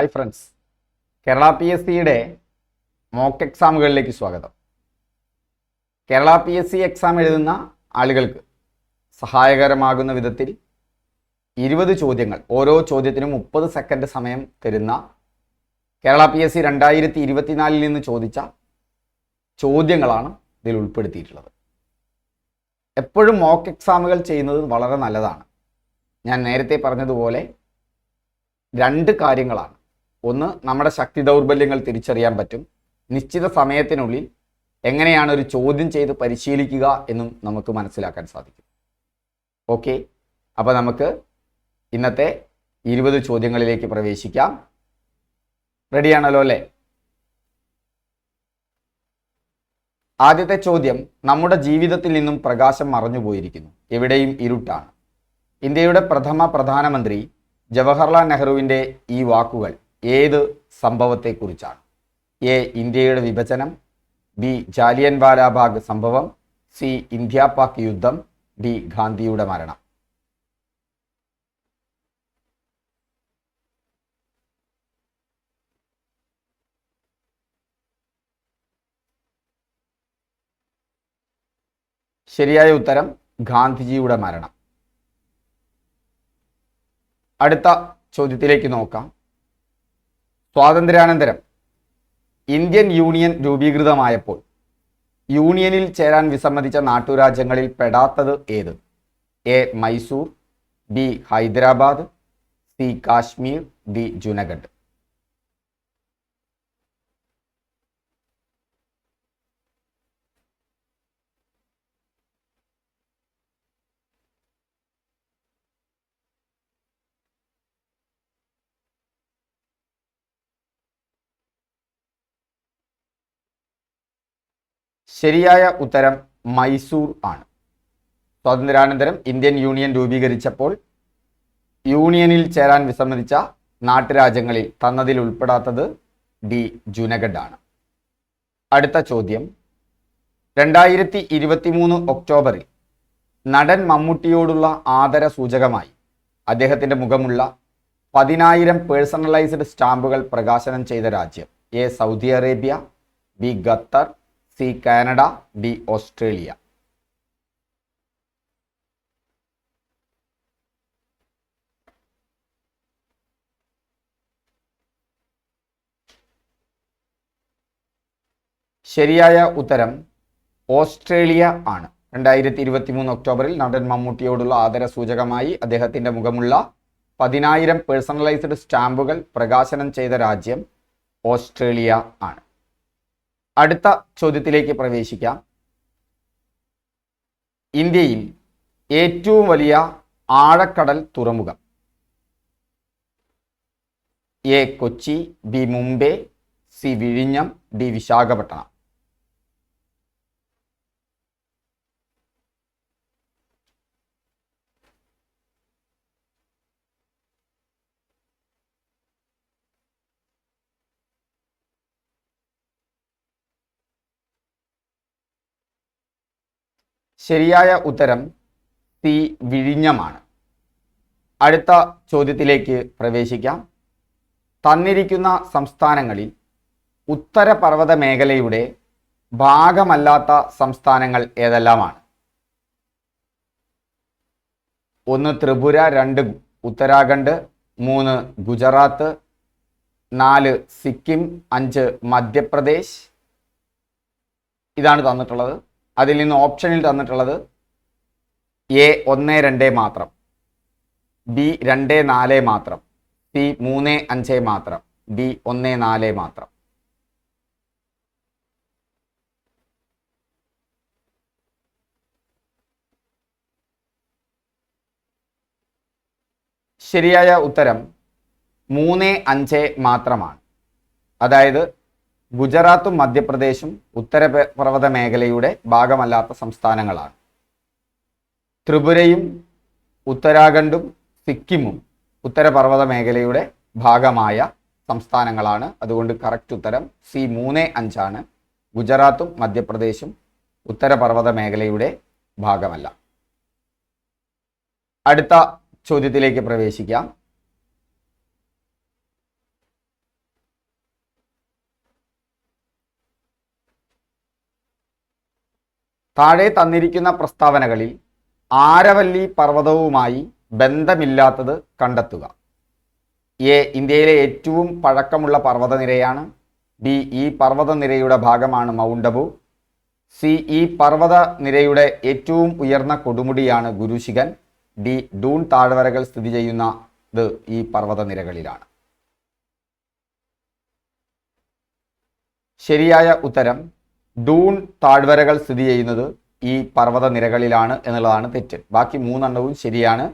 Hi friends Kerala P S സിയുടെ mock എക്സാമുകളിലേക്ക് സ്വാഗതം. Kerala P S C exam എഴുതുന്ന ആളുകൾക്ക് സഹായകരമാകുന്ന വിധത്തിൽ ഇരുപത് ചോദ്യങ്ങൾ ഓരോ ചോദ്യത്തിനും മുപ്പത് സെക്കൻഡ് സമയം തരുന്ന കേരള പി എസ് സി രണ്ടായിരത്തി ഇരുപത്തിനാലിൽ നിന്ന് ചോദിച്ച ചോദ്യങ്ങളാണ് ഇതിൽ ഉൾപ്പെടുത്തിയിട്ടുള്ളത്. എപ്പോഴും മോക്ക് എക്സാമുകൾ ചെയ്യുന്നത് വളരെ നല്ലതാണ്. ഞാൻ നേരത്തെ പറഞ്ഞതുപോലെ രണ്ട് കാര്യങ്ങളാണ്. ഒന്ന് നമ്മുടെ ശക്തി ദൗർബല്യങ്ങൾ തിരിച്ചറിയാൻ പറ്റും. നിശ്ചിത സമയത്തിനുള്ളിൽ എങ്ങനെയാണ് ഒരു ചോദ്യം ചെയ്ത് പരിശീലിക്കുക എന്നും നമുക്ക് മനസ്സിലാക്കാൻ സാധിക്കും. ഓക്കെ? അപ്പോൾ നമുക്ക് ഇന്നത്തെ ഇരുപത് ചോദ്യങ്ങളിലേക്ക് പ്രവേശിക്കാം. റെഡിയാണല്ലോ അല്ലേ? ആദ്യത്തെ ചോദ്യം നമ്മുടെ ജീവിതത്തിൽ നിന്നും പ്രകാശം മറഞ്ഞുപോയിരിക്കുന്നു എവിടെയും ഇരുട്ടാണ്. ഇന്ത്യയുടെ പ്രഥമ പ്രധാനമന്ത്രി ജവഹർലാൽ നെഹ്റുവിന്റെ ഈ വാക്കുകൾ ഏത് സംഭവത്തെക്കുറിച്ചാണ്? എ ഇന്ത്യയുടെ വിഭജനം. ബി ജാലിയൻ വാലാബാഗ് സംഭവം. സി ഇന്ത്യ പാക് യുദ്ധം. ഡി ഗാന്ധിയുടെ മരണം. ശരിയായ ഉത്തരം ഗാന്ധിജിയുടെ മരണം. അടുത്ത ചോദ്യത്തിലേക്ക് നോക്കാം. സ്വാതന്ത്ര്യാനന്തരം. ഇന്ത്യൻ യൂണിയൻ രൂപീകൃതമായപ്പോൾ യൂണിയനിൽ ചേരാൻ വിസമ്മതിച്ച നാട്ടുരാജ്യങ്ങളിൽ പെടാത്തത് ഏത്? A. Mysore B. Hyderabad C. Kashmir D. Junagadh. ശരിയായ ഉത്തരം മൈസൂർ ആണ്. സ്വാതന്ത്ര്യാനന്തരം ഇന്ത്യൻ യൂണിയൻ രൂപീകരിച്ചപ്പോൾ യൂണിയനിൽ ചേരാൻ വിസമ്മതിച്ച നാട്ടുരാജ്യങ്ങളിൽ തന്നതിൽ ഉൾപ്പെടാത്തത് ഡി ജുനഗഡ് ആണ്. അടുത്ത ചോദ്യം. രണ്ടായിരത്തി ഇരുപത്തി മൂന്ന് ഒക്ടോബറിൽ നടൻ മമ്മൂട്ടിയോടുള്ള ആദര സൂചകമായി അദ്ദേഹത്തിന്റെ മുഖമുള്ള പതിനായിരം പേഴ്സണലൈസ്ഡ് സ്റ്റാമ്പുകൾ പ്രകാശനം ചെയ്ത രാജ്യം A Saudi Arabia B Qatar C Canada D Australia. ശരിയായ ഉത്തരം ഓസ്ട്രേലിയ ആണ്. രണ്ടായിരത്തി ഇരുപത്തി മൂന്ന് ഒക്ടോബറിൽ നടൻ മമ്മൂട്ടിയോടുള്ള ആദര സൂചകമായി അദ്ദേഹത്തിന്റെ മുഖമുള്ള പതിനായിരം പേഴ്സണലൈസ്ഡ് സ്റ്റാമ്പുകൾ പ്രകാശനം ചെയ്ത രാജ്യം ഓസ്ട്രേലിയ ആണ്. അടുത്ത ചോദ്യത്തിലേക്ക് പ്രവേശിക്കാം. ഇന്ത്യയിൽ ഏറ്റവും വലിയ ആഴക്കടൽ തുറമുഖം. A Kochi B Mumbai C വിഴിഞ്ഞം ഡി വിശാഖപട്ടണം. ശരിയായ ഉത്തരം സി വിഴിഞ്ഞമാണ്. അടുത്ത ചോദ്യത്തിലേക്ക് പ്രവേശിക്കാം. തന്നിരിക്കുന്ന സംസ്ഥാനങ്ങളിൽ ഉത്തരപർവത മേഖലയുടെ ഭാഗമല്ലാത്ത സംസ്ഥാനങ്ങൾ ഏതെല്ലാമാണ്? ഒന്ന് ത്രിപുര രണ്ട് ഉത്തരാഖണ്ഡ് മൂന്ന് ഗുജറാത്ത് നാല് സിക്കിം അഞ്ച് മധ്യപ്രദേശ്. ഇതാണ് തന്നിട്ടുള്ളത്. അതിൽ നിന്ന് ഓപ്ഷനിൽ തന്നിട്ടുള്ളത് എ ഒന്ന് രണ്ട് മാത്രം ബി രണ്ട് നാല് മാത്രം സി മൂന്ന് അഞ്ച് മാത്രം ഡി ഒന്ന് നാല് മാത്രം. ശരിയായ ഉത്തരം മൂന്ന് അഞ്ച് മാത്രമാണ്. അതായത് ഗുജറാത്തും മധ്യപ്രദേശും ഉത്തരപർവത മേഖലയുടെ ഭാഗമല്ലാത്ത സംസ്ഥാനങ്ങളാണ്. ത്രിപുരയും ഉത്തരാഖണ്ഡും സിക്കിമും ഉത്തരപർവത മേഖലയുടെ ഭാഗമായ സംസ്ഥാനങ്ങളാണ്. അതുകൊണ്ട് കറക്റ്റ് ഉത്തരം സി മൂന്ന് അഞ്ചാണ്. ഗുജറാത്തും മധ്യപ്രദേശും ഉത്തരപർവത മേഖലയുടെ ഭാഗമല്ല. അടുത്ത ചോദ്യത്തിലേക്ക് പ്രവേശിക്കാം. താഴെ തന്നിരിക്കുന്ന പ്രസ്താവനകളിൽ ആരവല്ലി പർവതവുമായി ബന്ധമില്ലാത്തത് കണ്ടെത്തുക. എ ഇന്ത്യയിലെ ഏറ്റവും പഴക്കമുള്ള പർവതനിരയാണ്. ബി ഈ പർവതനിരയുടെ ഭാഗമാണ് മൗണ്ട് അബു. സി ഈ പർവത നിരയുടെ ഏറ്റവും ഉയർന്ന കൊടുമുടിയാണ് ഗുരുശിഖൻ. ഡി ഡൂൺ താഴ്വരകൾ സ്ഥിതി ചെയ്യുന്നത് ഈ പർവതനിരകളിലാണ്. ശരിയായ ഉത്തരം ഡൂൺ താഴ്വരകൾ സ്ഥിതി ചെയ്യുന്നത് ഈ പർവത നിരകളിലാണ് എന്നുള്ളതാണ് തെറ്റ്. ബാക്കി മൂന്നെണ്ണവും ശരിയാണ്.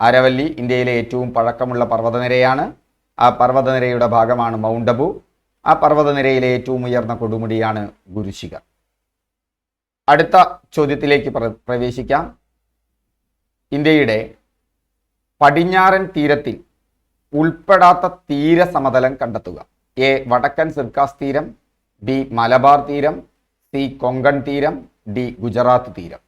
അരവല്ലി ഇന്ത്യയിലെ ഏറ്റവും പഴക്കമുള്ള പർവതനിരയാണ്. ആ പർവതനിരയുടെ ഭാഗമാണ് മൗണ്ട് അബു. ആ പർവതനിരയിലെ ഏറ്റവും ഉയർന്ന കൊടുമുടിയാണ് ഗുരുശിഖർ അടുത്ത ചോദ്യത്തിലേക്ക് പ്രവേശിക്കാം. ഇന്ത്യയുടെ പടിഞ്ഞാറൻ തീരത്തിൽ ഉൾപ്പെടാത്ത തീരസമതലം കണ്ടെത്തുക. എ വടക്കൻ സിർക്കാസ് തീരം ബി മലബാർ തീരം സി കൊങ്കൺ തീരം ഡി ഗുജറാത്ത് തീരം.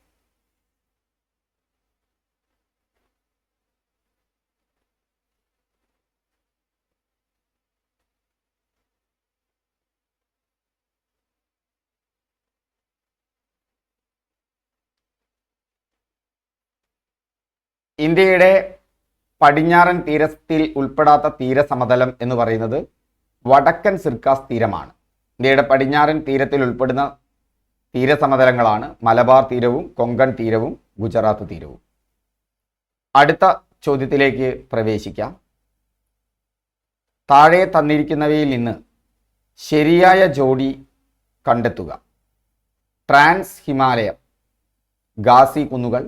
ഇന്ത്യയുടെ പടിഞ്ഞാറൻ തീരത്തിൽ ഉൾപ്പെടാത്ത തീരസമതലം എന്ന് പറയുന്നത് വടക്കൻ സിർക്കാസ് തീരമാണ്. ഇന്ത്യയുടെ പടിഞ്ഞാറൻ തീരത്തിൽ ഉൾപ്പെടുന്ന തീരസമതലങ്ങളാണ് മലബാർ തീരവും കൊങ്കൺ തീരവും ഗുജറാത്ത് തീരവും. അടുത്ത ചോദ്യത്തിലേക്ക് പ്രവേശിക്കാം. താഴെ തന്നിരിക്കുന്നവയിൽ നിന്ന് ശരിയായ ജോഡി കണ്ടെത്തുക. ട്രാൻസ് ഹിമാലയം ഗാസി കുന്നുകൾ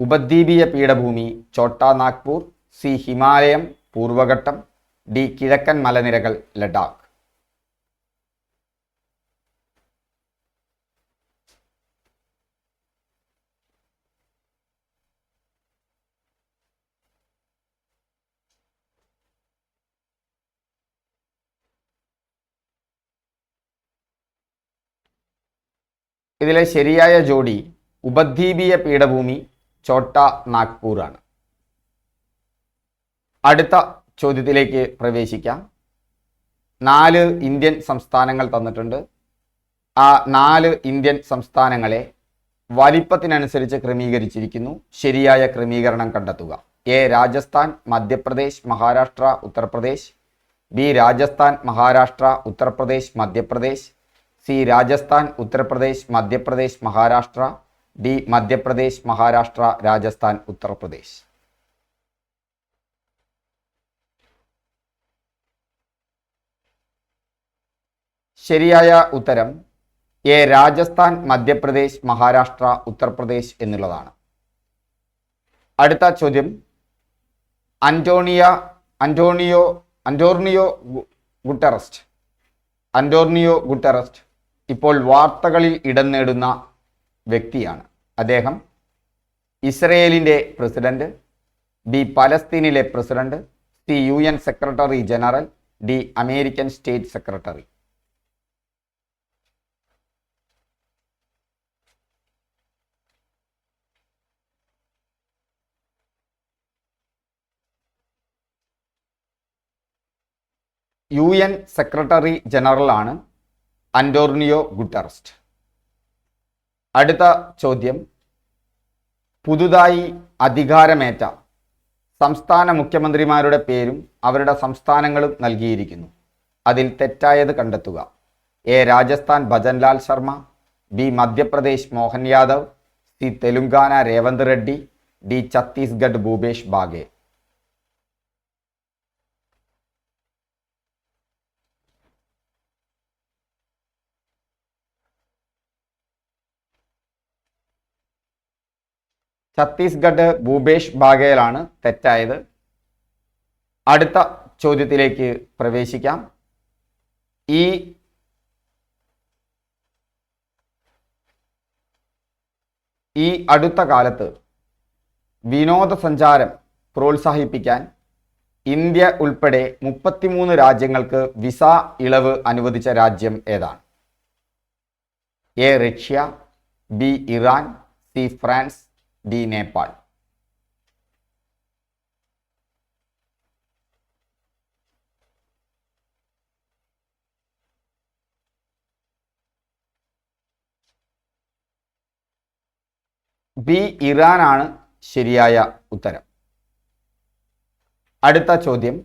ഉപദ്വീപീയ പീഠഭൂമി ചോട്ടാ നാഗ്പൂർ സി ഹിമാലയം പൂർവഘട്ടം ഡി കിഴക്കൻ മലനിരകൾ ലഡാക്ക്. ഇതിലെ ശരിയായ ജോഡി ഉപദ്വീപീയ പീഠഭൂമി ചോട്ട നാഗ്പൂർ ആണ് അടുത്ത ചോദ്യത്തിലേക്ക് പ്രവേശിക്കാം. നാല് ഇന്ത്യൻ സംസ്ഥാനങ്ങൾ തന്നിട്ടുണ്ട്. ആ നാല് ഇന്ത്യൻ സംസ്ഥാനങ്ങളെ വലിപ്പത്തിനനുസരിച്ച് ക്രമീകരിച്ചിരിക്കുന്നു. ശരിയായ ക്രമീകരണം കണ്ടെത്തുക. A Rajasthan Madhya Pradesh Maharashtra Uttar Pradesh. B Rajasthan Maharashtra Uttar Pradesh Madhya Pradesh. C Rajasthan Uttar Pradesh Madhya Pradesh Maharashtra D Madhya Pradesh Maharashtra Rajasthan Uttar Pradesh. ശരിയായ ഉത്തരം എ രാജസ്ഥാൻ മധ്യപ്രദേശ് മഹാരാഷ്ട്ര ഉത്തർപ്രദേശ് എന്നുള്ളതാണ്. അടുത്ത ചോദ്യം അന്റോണിയ അന്റോണിയോ അന്റോർണിയോ ഗുട്ടറസ്റ്റ്. അന്റോർണിയോ ഗുട്ടറസ്റ്റ് ഇപ്പോൾ വാർത്തകളിൽ ഇടം നേടുന്ന വ്യക്തിയാണ്. അദ്ദേഹം ഇസ്രയേലിന്റെ president B പലസ്തീനിലെ president C U N secretary general D American state secretary. U N secretary ജനറലാണ് Antonio Guterres. അടുത്ത ചോദ്യം. പുതുതായി അധികാരമേറ്റ സംസ്ഥാന മുഖ്യമന്ത്രിമാരുടെ പേരും അവരുടെ സംസ്ഥാനങ്ങളും നൽകിയിരിക്കുന്നു. അതിൽ തെറ്റായത് കണ്ടെത്തുക. A. Rajasthan Bhajanlal Sharma B. Madhya Pradesh Mohan Yadav C. Telangana Revanth Reddy D. Chhattisgarh Bhupesh Baghel. Chhattisgarh Bhupesh ബാഗേലാണ് തെറ്റായത്. അടുത്ത ചോദ്യത്തിലേക്ക് പ്രവേശിക്കാം. ഈ ഈ അടുത്ത കാലത്ത് വിനോദസഞ്ചാരം പ്രോത്സാഹിപ്പിക്കാൻ ഇന്ത്യ ഉൾപ്പെടെ മുപ്പത്തിമൂന്ന് രാജ്യങ്ങൾക്ക് വിസ ഇളവ് അനുവദിച്ച രാജ്യം ഏതാണ്? A Russia B Iran C France D Nepal B ഇറാനാണ് ശരിയായ ഉത്തരം. അടുത്ത ചോദ്യം.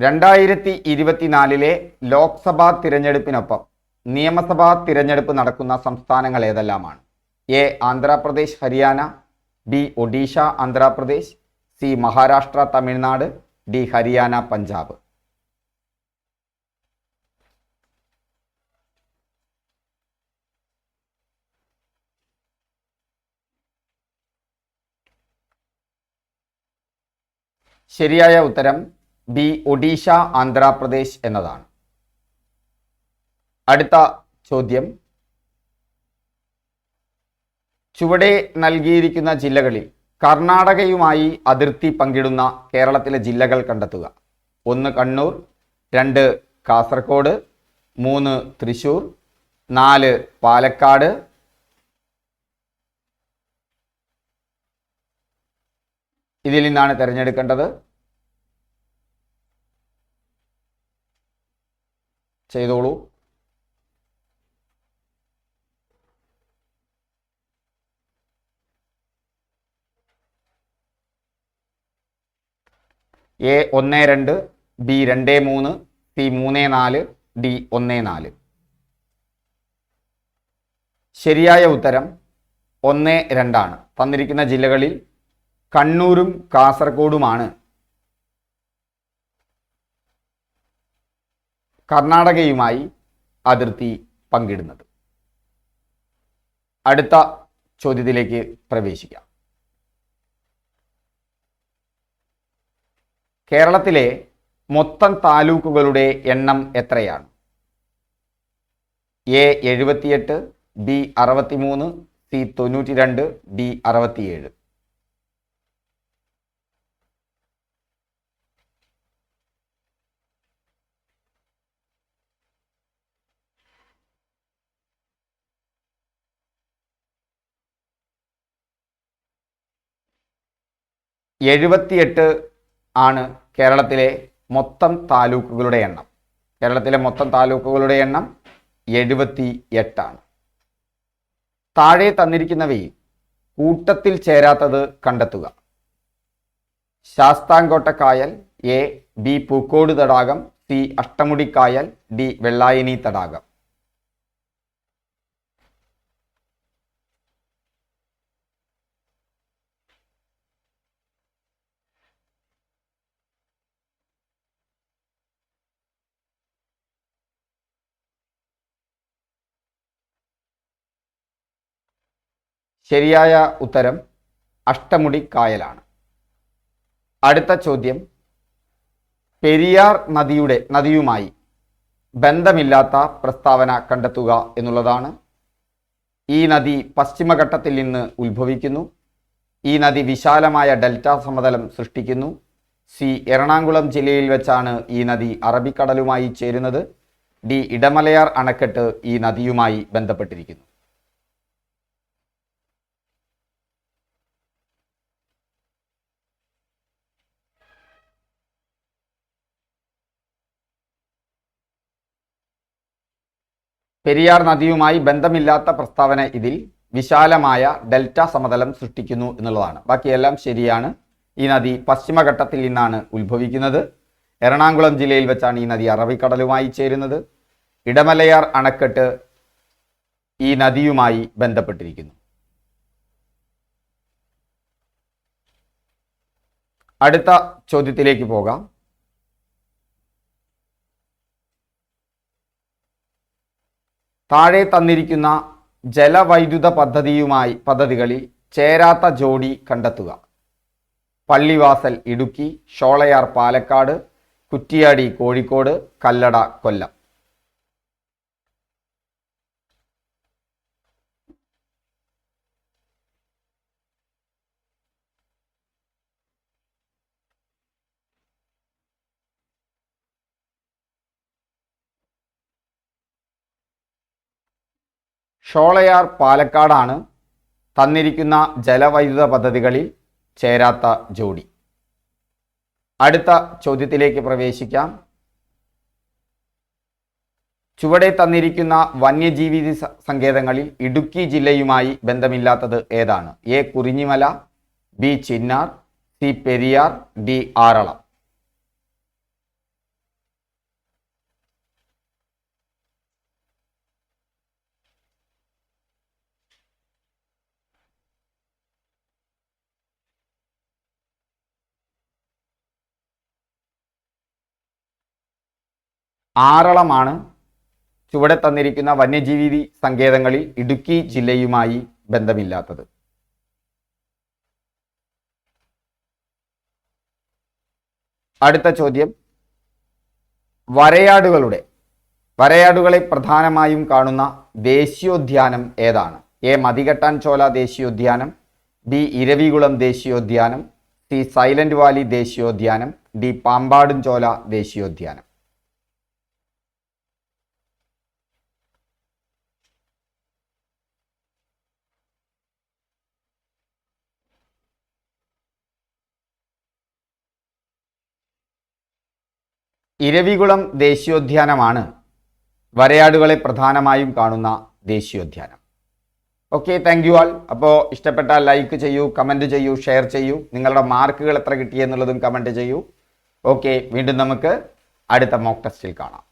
രണ്ടായിരത്തി ഇരുപത്തിനാലിലെ ലോക്സഭാ തിരഞ്ഞെടുപ്പിനൊപ്പം നിയമസഭാ തിരഞ്ഞെടുപ്പ് നടക്കുന്ന സംസ്ഥാനങ്ങൾ ഏതെല്ലാമാണ്? A Andhra Pradesh Haryana B Odisha Andhra Pradesh C Maharashtra Tamil Nadu D Haryana Punjab. ശരിയായ ഉത്തരം ബി ഒഡീഷ ആന്ധ്രാപ്രദേശ് എന്നതാണ്. അടുത്ത ചോദ്യം. ചുവടെ നൽകിയിരിക്കുന്ന ജില്ലകളിൽ കർണാടകയുമായി അതിർത്തി പങ്കിടുന്ന കേരളത്തിലെ ജില്ലകൾ കണ്ടെത്തുക. ഒന്ന് കണ്ണൂർ രണ്ട് കാസർഗോഡ് മൂന്ന് തൃശൂർ നാല് പാലക്കാട് ഇതിൽ നിന്നാണ് തിരഞ്ഞെടുക്കേണ്ടത്. ചെയ്തോളൂ. എ ഒന്ന് രണ്ട് ബി രണ്ട് മൂന്ന് സി മൂന്ന് നാല് ഡി ഒന്ന് നാല്. ശരിയായ ഉത്തരം ഒന്ന് രണ്ടാണ്. തന്നിരിക്കുന്ന ജില്ലകളിൽ കണ്ണൂരും കാസർഗോഡുമാണ്. കർണാടകയുമായി അതിർത്തി പങ്കിടുന്നത്. അടുത്ത ചോദ്യത്തിലേക്ക് പ്രവേശിക്കാം. കേരളത്തിലെ മൊത്തം താലൂക്കുകളുടെ എണ്ണം എത്രയാണ്? എ എഴുപത്തിയെട്ട് ബി അറുപത്തിമൂന്ന് സി തൊണ്ണൂറ്റി രണ്ട് ഡി അറുപത്തിയേഴ്. എഴുപത്തിയെട്ട് ആണ് കേരളത്തിലെ മൊത്തം താലൂക്കുകളുടെ എണ്ണം. കേരളത്തിലെ മൊത്തം താലൂക്കുകളുടെ എണ്ണം എഴുപത്തി എട്ടാണ് താഴെ തന്നിരിക്കുന്നവയിൽ കൂട്ടത്തിൽ ചേരാത്തത് കണ്ടെത്തുക. ശാസ്താംകോട്ട കായൽ എ ബി പൂക്കോട് തടാകം സി അഷ്ടമുടി കായൽ ഡി വെള്ളായനി തടാകം. ശരിയായ ഉത്തരം അഷ്ടമുടി കായലാണ്. അടുത്ത ചോദ്യം. പെരിയാർ നദിയുടെ നദിയുമായി ബന്ധമില്ലാത്ത പ്രസ്താവന കണ്ടെത്തുക എന്നുള്ളതാണ്. ഈ നദി പശ്ചിമഘട്ടത്തിൽ നിന്ന് ഉത്ഭവിക്കുന്നു. ഈ നദി വിശാലമായ ഡെൽറ്റ സമതലം സൃഷ്ടിക്കുന്നു. സി എറണാകുളം ജില്ലയിൽ വെച്ചാണ് ഈ നദി അറബിക്കടലുമായി ചേരുന്നത്. ഡി ഇടമലയാർ അണക്കെട്ട് ഈ നദിയുമായി ബന്ധപ്പെട്ടിരിക്കുന്നു. പെരിയാർ നദിയുമായി ബന്ധമില്ലാത്ത പ്രസ്താവന ഇതിൽ വിശാലമായ ഡെൽറ്റ സമതലം സൃഷ്ടിക്കുന്നു എന്നുള്ളതാണ്. ബാക്കിയെല്ലാം ശരിയാണ്. ഈ നദി പശ്ചിമഘട്ടത്തിൽ നിന്നാണ് ഉത്ഭവിക്കുന്നത്. എറണാകുളം ജില്ലയിൽ വെച്ചാണ് ഈ നദി അറബിക്കടലുമായി ചേരുന്നത്. ഇടമലയാർ അണക്കെട്ട് ഈ നദിയുമായി ബന്ധപ്പെട്ടിരിക്കുന്നു. അടുത്ത ചോദ്യത്തിലേക്ക് പോകാം. താഴെ തന്നിരിക്കുന്ന ജലവൈദ്യുത പദ്ധതിയുമായി പദ്ധതികളിൽ ചേരാത്ത ജോഡി കണ്ടെത്തുക. പള്ളിവാസൽ ഇടുക്കി ഷോളയാർ പാലക്കാട് കുറ്റിയാടി കോഴിക്കോട് കല്ലട കൊല്ലം. ഷോളയാർ പാലക്കാടാണ് തന്നിരിക്കുന്ന ജലവൈദ്യുത പദ്ധതികളിൽ ചേരാത്ത ജോഡി. അടുത്ത ചോദ്യത്തിലേക്ക് പ്രവേശിക്കാം. ചുവടെ തന്നിരിക്കുന്ന വന്യജീവി സങ്കേതങ്ങളിൽ ഇടുക്കി ജില്ലയുമായി ബന്ധമില്ലാത്തത് ഏതാണ്? A. Kurinjimala B. Chinnar C. Periyar D. Aralam. ആറളമാണ് ചുവടെ തന്നിരിക്കുന്ന വന്യജീവി സങ്കേതങ്ങളിൽ ഇടുക്കി ജില്ലയുമായി ബന്ധമില്ലാത്തത്. അടുത്ത ചോദ്യം. വരയാടുകളുടെ വരയാടുകളെ പ്രധാനമായും കാണുന്ന ദേശീയോദ്യാനം ഏതാണ്? എ മതികെട്ടാൻ ചോല ദേശീയോദ്യാനം ബി ഇരവികുളം ദേശീയോദ്യാനം സി സൈലന്റ് വാലി ദേശീയോദ്യാനം ഡി പാമ്പാടും ചോല ദേശീയോദ്യാനം. ഇരവികുളം ദേശീയോദ്യാനമാണ് വരയാടുകളെ പ്രധാനമായും കാണുന്ന ദേശീയോദ്യാനം. ഓക്കെ താങ്ക് യു ആൾ അപ്പോൾ ഇഷ്ടപ്പെട്ടാൽ ലൈക്ക് ചെയ്യൂ കമന്റ് ചെയ്യൂ ഷെയർ ചെയ്യൂ. നിങ്ങളുടെ മാർക്കുകൾ എത്ര കിട്ടിയെന്നുള്ളതും കമന്റ് ചെയ്യൂ. ഓക്കെ വീണ്ടും നമുക്ക് അടുത്ത മോക്ക് ടെസ്റ്റിൽ കാണാം.